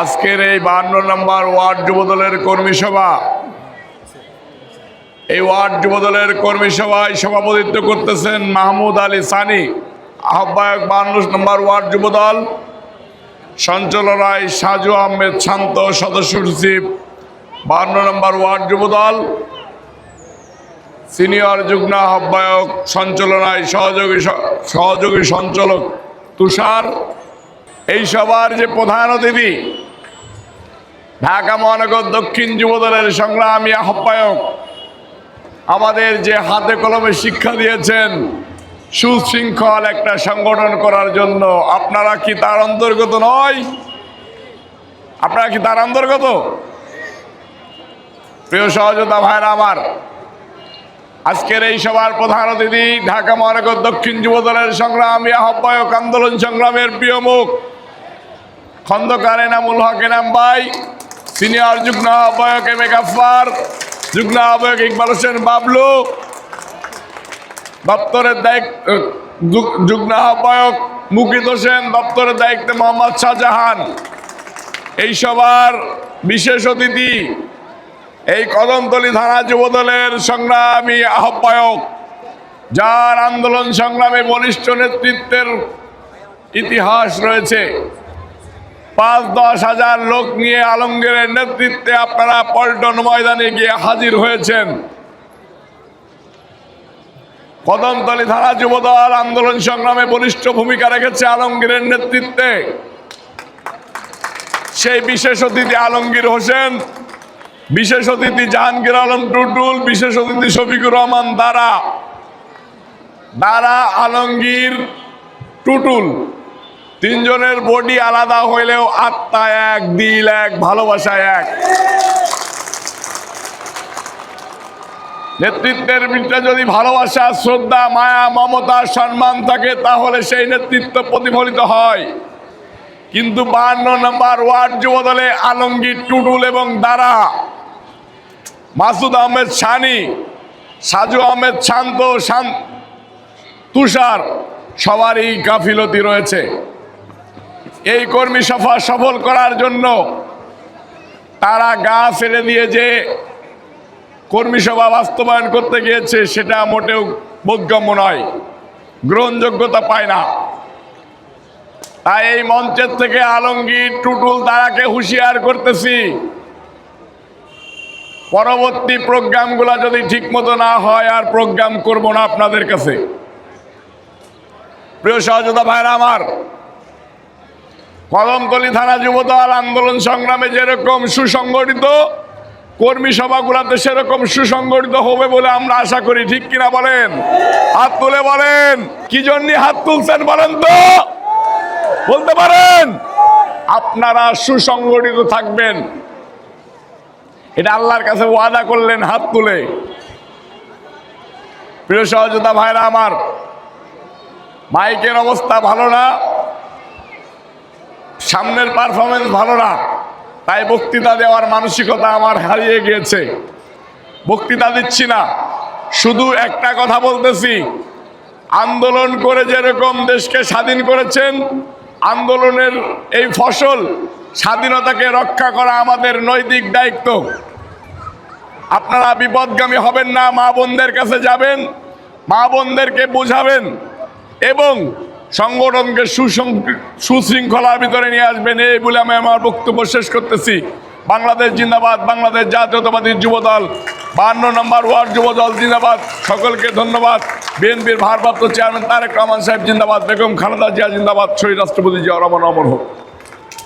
আজকের এই বাহান্ন নম্বর ওয়ার্ড যুবদলের কর্মী সভা। এই ওয়ার্ড যুবদলের কর্মী সভায় সভাপতিত্ব করতেছেন মাহমুদ আলী সানি, আহ্বায়ক বাহান্ন নম্বর ওয়ার্ড যুবদল সঞ্চালনায় সাজু আহমেদ শান্ত, সদস্য সচিব বাহান্ন নম্বর ওয়ার্ড যুবদল সিনিয়র যুগ্ম আহ্বায়ক, সঞ্চালনায় সহযোগী সহযোগী সঞ্চালক তুষার। এই সবার যে প্রধান অতিথি, ঢাকা মহানগর দক্ষিণ যুবদলের সংগ্রামী আহ্বায়ক, আমাদের যে হাতে কলমে শিক্ষা দিয়েছেন, সুশৃঙ্খল একটা সংগঠন করার জন্য, আপনারা কি তার অন্তর্গত নয়? আপনারা কি তার অন্তর্গত? প্রিয় সহযোদ্ধা ভাইরা আমার, আজকের এই সভার প্রধান অতিথি, ঢাকা মহানগর দক্ষিণ যুবদলের সংগ্রামী আহ্বায়ক আন্দোলন সংগ্রামের প্রিয় মুখ খন্দকার এনামুল হক এনাম ভাই, সিনিয়র যুগ্ম আহ্বায়ক এম এ গাফার যুগ্ম আহ্বায়ক ইকবাল হোসেন বাবলু, দপ্তরের দায়িত্ব যুগ- যুগ্ম আহ্বায়ক মুকিত হোসেন, দপ্তরের দায়িত্বে মোহাম্মদ শাহজাহান। এই সবার বিশেষ অতিথি এই কদমতলী থানা যুবদলের সংগ্রামী আহ্বায়ক, যার আন্দোলন সংগ্রামে বলিষ্ঠ নেতৃত্বের ইতিহাস রয়েছে। পাঁচ, দশ হাজার লোক নিয়ে আলমগীরের নেতৃত্বে আপনারা পল্টন ময়দানে গিয়ে হাজির হয়েছেন। কদমতলী থানা যুবদল আন্দোলন সংগ্রামে বলিষ্ঠ ভূমিকা রেখেছে আলমগীরের নেতৃত্বে। সেই বিশেষ অতিথি আলমগীর হোসেন, বিশেষ অতিথি জাহাঙ্গীর আলম টুটুল, বিশেষ অতিথি শফিকুর রহমান দারা। দারা, আলমগীর, টুটুল। তিনজনের বডি আলাদা হইলেও আত্মা এক, দিল এক, ভালোবাসা এক। নেতৃত্বের ভিতরে যদি ভালোবাসা, শ্রদ্ধা, মায়া, মমতা, সম্মান থাকে, তাহলে সেই নেতৃত্ব প্রতিফলিত হয়। কিন্তু বাহান্ন নম্বর ওয়ার্ড যুবদলে আলমগীর, টুটুল এবং দারা, মাসুদ আহমেদ সানি, সাজু আহমেদ শান্ত, শান তুষার, সবারই গাফিলতি রয়েছে। এই কর্মী সভা সফল করার জন্য তারা গা ফেলে দিয়ে যে কর্মী সভা বাস্তবায়ন করতে গিয়েছে, সেটা মোটেও বোধগম্য নয়। গ্রহণযোগ্যতা পায় না। তাই এই মঞ্চের থেকে আলমগীর, টুটুল তারাকে হুঁশিয়ার করতেছি। পরবর্তী প্রোগ্রামগুলো যদি ঠিকমতো না হয়, আর প্রোগ্রাম করব না আপনাদের কাছে। প্রিয় সহযোদ্ধা ভাইরা আমার কদমতলী থানা যুবদল আন্দোলন সংগ্রামে যেরকম সুসংগঠিত, কর্মী সভাগুলোতে সেরকম সুসংগঠিত হবে বলে আমরা আশা করি, ঠিক কিনা বলেন? হাত তুলে বলেন। কি জন্য হাত তুলছেন বলেন তো? বলতে পারেন? আপনারা সুসংগঠিত থাকবেন। এটা আল্লাহর কাছে ওয়াদা করলেন হাত তুলে। প্রিয় সহযোদ্ধা ভাইরা আমার, মাইকের অবস্থা ভালো না। সামনের পারফরমেন্স ভালো না। তাই বক্তৃতা দেওয়ার মানসিকতা আমার হারিয়ে গিয়েছে। বক্তৃতা দিচ্ছি না। শুধু একটা কথা বলতেছি। আন্দোলন করে যেরকম দেশকে স্বাধীন করেছেন, আন্দোলনের এই ফসল স্বাধীনতাকে রক্ষা করা আমাদের নৈতিক দায়িত্ব। আপনারা বিপদগামী হবেন না, মা বোনদের কাছে যাবেন, মা বোনদেরকে বোঝাবেন এবং সংগঠনকে সুশৃঙ্খলার ভিতরে নিয়ে আসবেন, এই বলে আমি আমার বক্তব্য শেষ করতেছি। বাংলাদেশ জিন্দাবাদ, বাংলাদেশ জাতীয়তাবাদী যুবদল বাহান্ন নম্বর ওয়ার্ড যুবদল জিন্দাবাদ। সকলকে ধন্যবাদ। বিএনপির ভারপ্রাপ্ত চেয়ারম্যান তারেক রহমান সাহেব জিন্দাবাদ। বেগম খালেদা জিয়া জিন্দাবাদ। শহীদ রাষ্ট্রপতি জিয়া রহমান অমর হোক।